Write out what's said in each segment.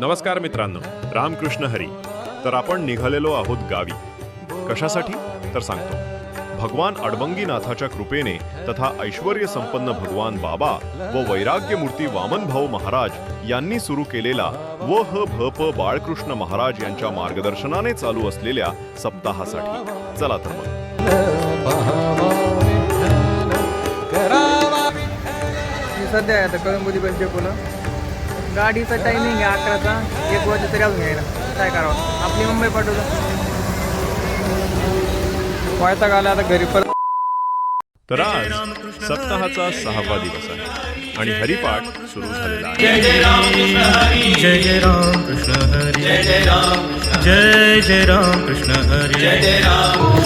नमस्कार मित्रांनो रामकृष्ण हरी. तर आपण निघालेलो आहोत गावी. कशासाठी? तर सांगतो. भगवान अडबंगीनाथाच्या कृपेने तथा ऐश्वर संपन्न भगवान बाबा व वैराग्य मूर्ती महाराज यांनी सुरू केलेला व ह भ प बाळकृष्ण महाराज यांच्या मार्गदर्शनाने चालू असलेल्या सप्ताहासाठी. चला तर मग. सध्या आहे आता कळंबोली बस पुन्हा. गाडीचा टायमिंग आहे अकराचा. एक वाजे तरी अजून यायला. काय करावं? आपली मुंबई पाठवतो. वैताग आला आता घरी परत तर आज सप्ताहाचा सहावा दिवस आहे आणि हरिपाठ सुरू झालेला आहे. जय जय राम कृष्ण हरी. जय जय राम जय जय राम कृष्ण हरी. जय जय राम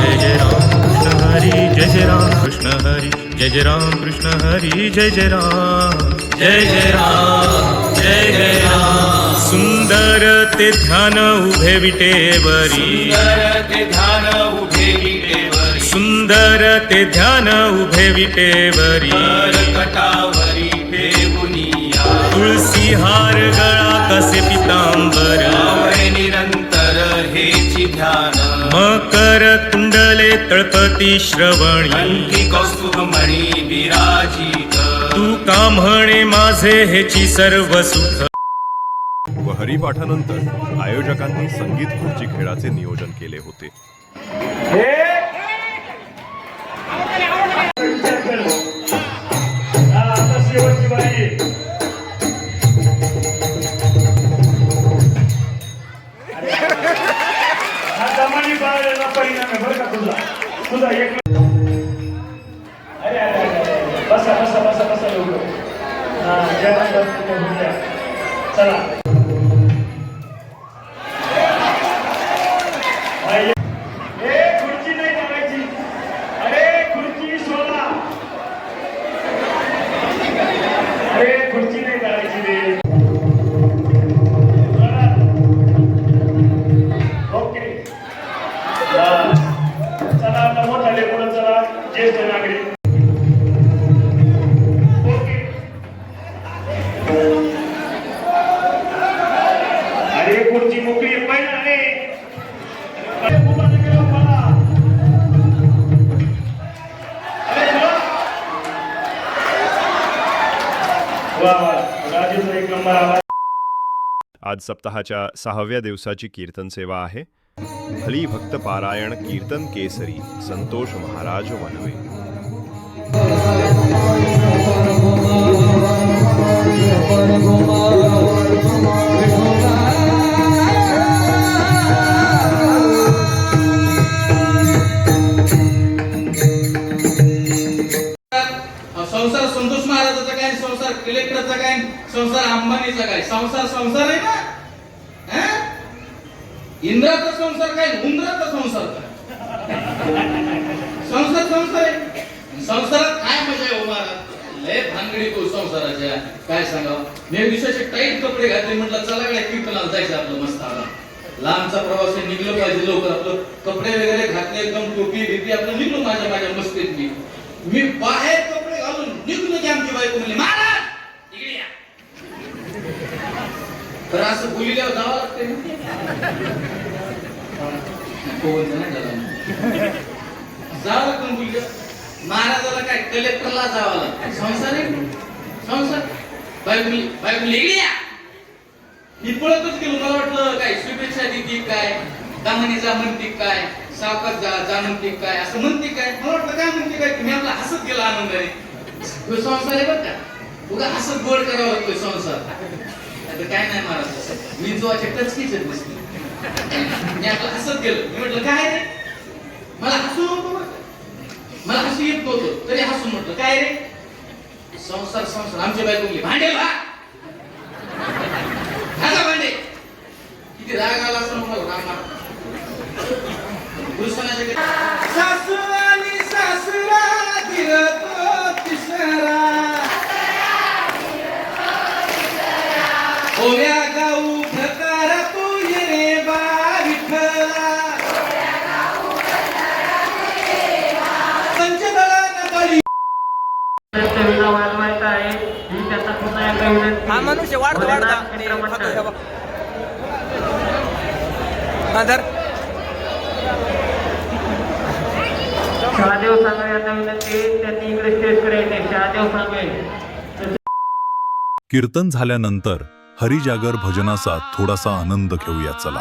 जय जय राम कृष्ण हरी. जय जय राम कृष्ण हरी. जय जय राम कृष्ण हरी. जय जय राम जय जय राम जय जय राम. सुंदर ते ध्यान उभे विटेवरी ते ध्यान उभे विटेवरी सुंदर ते ध्यान उभे विटेवरी कटावरी फेगुनिया तुळसी हार गळा कसे पितांबर. निरंतर हेची ध्यान. मकर कुंडले तळपती श्रवणी. कौस्तुभमणी विराजित का म्हणे माझे हेची सर्व सुख. हरिपाठानंतर आयोजकांनी संगीत खुर्ची खेळाचे नियोजन केले होते. परिणाम कसा बसा बसा लोक हा चला. आज सप्ताहाच्या सहाव्या दिवसाची कीर्तन सेवा आहे. भली भक्त पारायण कीर्तन केसरी संतोष महाराज वनवे. संसार संतोष महाराजाचा काय संसार कलेक्टरचा काय संसार अंबानीचा काय? संसार संसार आहे ना? इंद्राचा संसार काय? उंदराचा संसार काय? संसार संसार आहे. संसारात काय मजा आहे हो महाराज? लय भानगडी तो संसाराच्या. काय सांगावं? मी विशेष टाईट कपडे घातले म्हटलं चला काय कीर्तनाला जायचं आपलं मस्त आला लांबचा प्रवास आहे, निघलो पाहिजे लवकर आपलं. कपडे वगैरे घातले एकदम टोपी बिपी आपलं निघलो माझ्या माझ्या मस्तीत मी मी बाहेर कपडे घालून निघलो की आमची बायको म्हणली महाराज तर असं बोलिल्यावर जावं लागते जावं लागतं बोललं महाराजाला काय कलेक्टरला जावं लागतं संसार आहे संसार बायको या मी पळतच गेलो मला वाटलं काय शुभेच्छा देते काय दामणी जा म्हणते काय सावकाश जा जा म्हणते काय असं म्हणते काय मला वाटलं काय म्हणते काय तुम्ही आपला हसत गेला आनंदाने. तो संसार आहे बरं का उगा हसत गोड करावा लागतोय संसार. आता काय नाही महाराज मी जो टचकीच आहेत मी आता हसत गेलो. मी म्हटलं काय रे? मला हसू नको मला हसू येत नव्हतं. तरी हसू म्हटलं काय रे? संसार संसार. आमच्या बायको म्हणली, भांडे भा घासा भांडे. किती राग आला असं मला रामा गुरुस्थानाच्या सासू वाढतो वाढता. हा धर शहादेव सांगळे यांना विनंती त्यांनी इकडे स्टेजकडे येते शहादेव सांगळे कीर्तन झाल्यानंतर हरिजागर भजनाचा थोडासा आनंद घेऊया चला.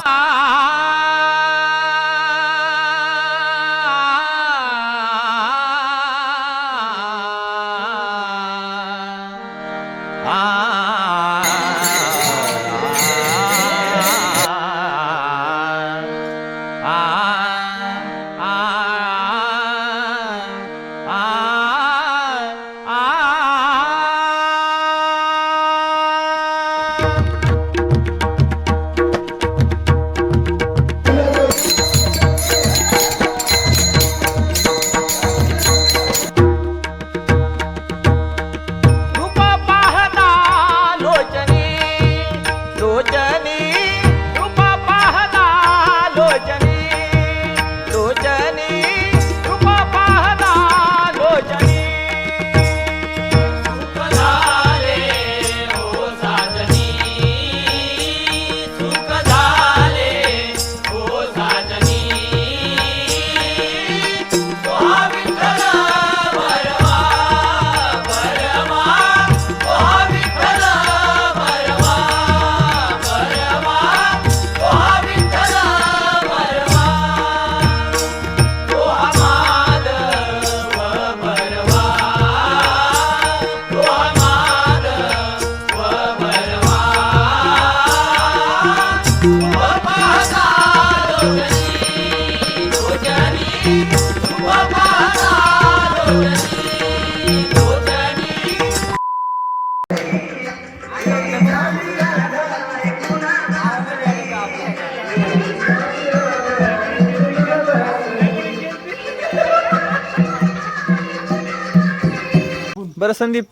Sandeep.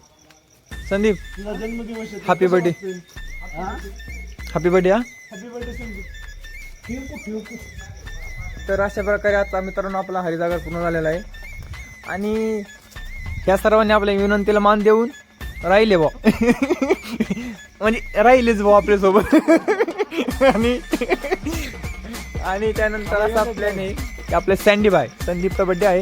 Sandeep. Happy birthday happy birthday हा? तर अशा प्रकारे आता मित्रांनो आपला हरिजागर पूर्ण झालेला आहे. आणि या सर्वांनी आपल्या विनंतीला मान देऊन राहिले बा म्हणजे राहिलेच भाऊ आपल्यासोबत आणि आणि त्यानंतर असा प्लॅन आहे की आपले सँडी बाय संदीपचा बड्डे आहे.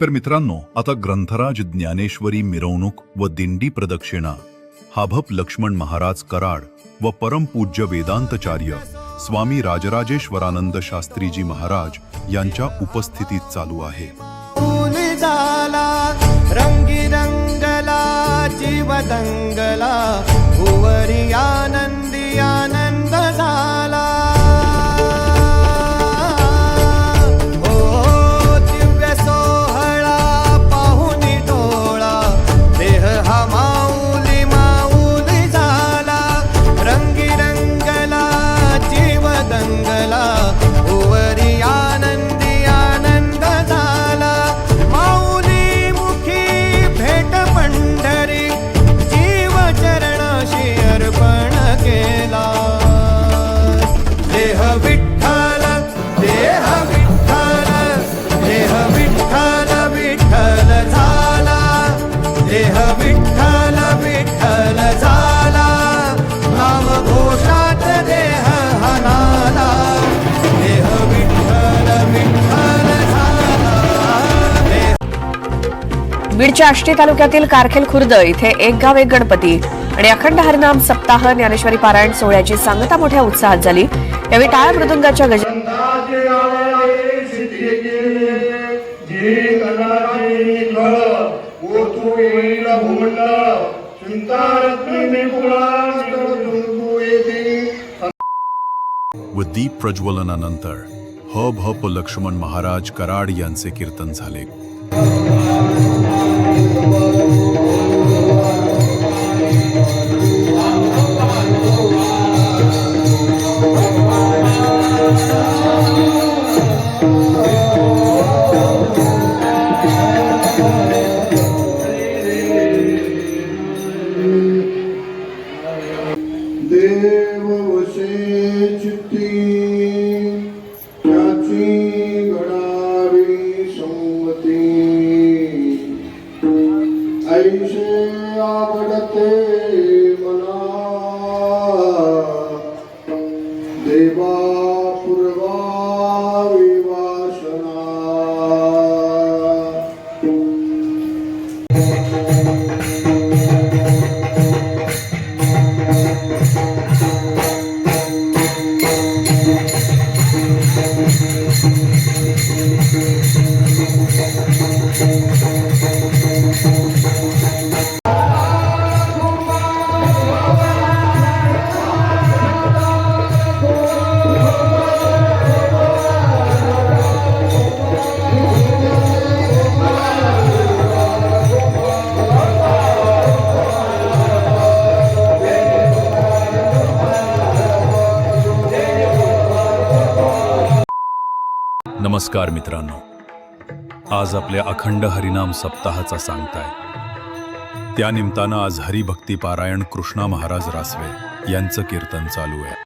तर मित्रांनो आता ग्रंथराज ज्ञानेश्वरी मिरवणूक व दिंडी प्रदक्षिणा हाभप लक्ष्मण महाराज कराड व परमपूज्य वेदांतचार्य स्वामी राजराजेश्वरानंद शास्त्रीजी महाराज यांच्या उपस्थितीत चालू आहे. रंगला जीव दंगला भुवरी आनंदी बीडच्या आष्टी तालुक्यातील कारखेल खुर्द इथे एक गाव एक गणपती आणि अखंड हरिनाम सप्ताह ज्ञानेश्वरी पारायण सोहळ्याची सांगता मोठ्या उत्साहात झाली. यावेळी टाळ मृदुंगाच्या गज व दीप प्रज्वलनानंतर ह भ प लक्ष्मण महाराज कराड यांचे कीर्तन झाले. नमस्कार मित्रांनो. आज आपल्या अखंड हरिनाम सप्ताहाचा सांगताय. त्या निमित्तानं आज हरिभक्ती पारायण कृष्णा महाराज रासवे यांचं कीर्तन चालू आहे.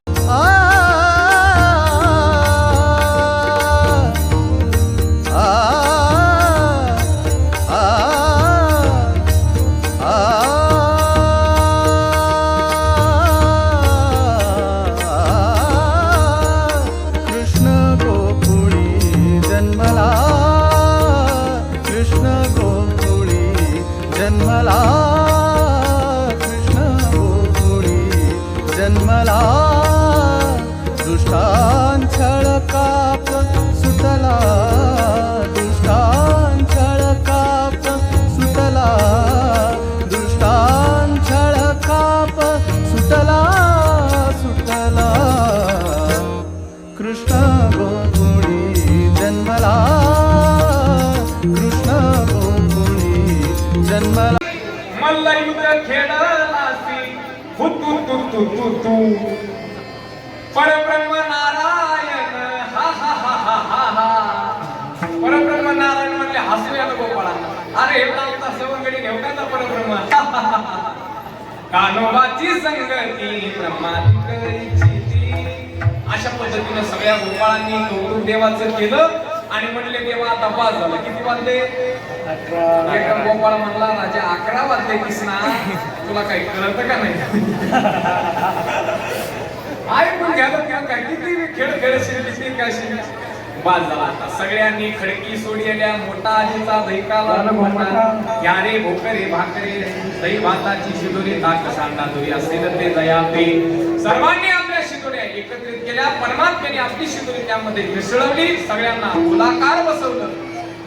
तू तू तू तू परब्रह्म नारायण हा हा हा हा हा हा परब्रह्म नारायण म्हणले हसू या गोपाळा अरे हे लावता सवंगडी घेऊ का तर परब्रह्म कानोबाची संगती ब्रह्माची ती अशा पद्धतीनं सगळ्या गोपाळांनी गौरव देवाचं केलं आणि म्हणले देवा आता पाच झालं किती वाजले गोपाळ म्हणला राजा अकरा वाजले कृष्णा तुला काही कळत का नाही? ऐकून घ्यायला किंवा काय किती खेळ खेळशील किती काय बाज झाला आता. सगळ्यांनी खडकी सोडलेल्या मोठा आजीचा मोठा. यारे भोकरे भाकरे दही भाताची शिदोरी ताक सांडा तुरी असेल ते दया पे सर्वांनी आपल्या शिदोऱ्या एकत्रित केल्या. परमात्म्याने आपली शिदोरी त्यामध्ये मिसळवली. सगळ्यांना गोलाकार बसवलं.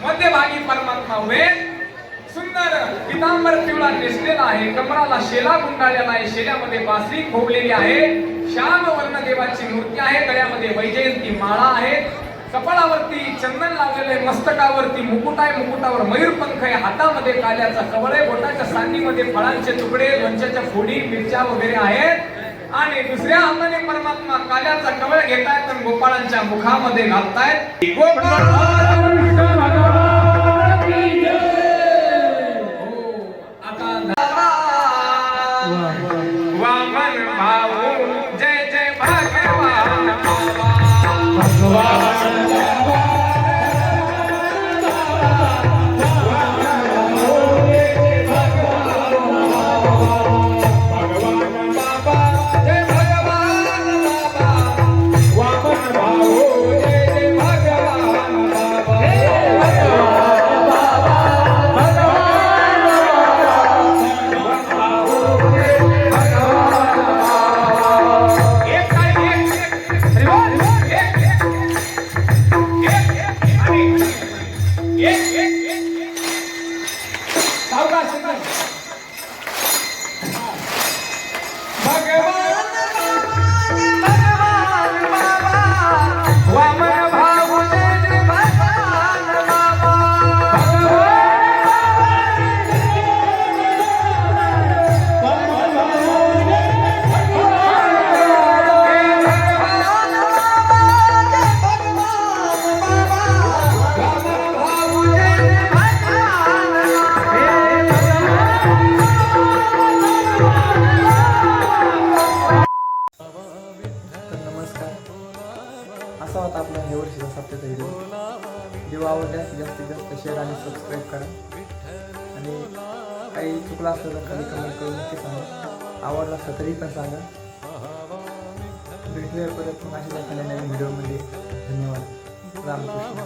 मध्यभागी परमात्मा उभे. सुंदर पितांबर पिवळा नेसलेला आहे. कमराला शेला गुंडाळलेला आहे. शेल्यामध्ये बासरी खोबलेली आहे. श्याम वर्ण देवाची मूर्ती आहे. गळ्यामध्ये वैजयंती माळा आहे. कपाळावरती चंदन लावलेले मस्तकावरती मुकुट आहे. मुकुटावर मयूरपंख आहे. हातामध्ये काल्याचा कवळ आहे. बोटाच्या सांडीमध्ये फळांचे तुकडे लोणच्याच्या फोडी मिरच्या वगैरे आहेत. आणि दुसऱ्या हाताने परमात्मा काल्याचा कवळ घेतायत तर गोपाळांच्या मुखामध्ये घालतायत. गोपाळ! भगवान आवडल्यास जास्तीत जास्त शेअर आणि सबस्क्राईब करा. आणि काही चुकलं असलं तर खाली कमेंट करून नक्की सांगा. आवडला असलं तरी पण सांगा. भेटूया परत मग अशा एखाद्या नवीन व्हिडिओमध्ये धन्यवाद. रामकृष्ण.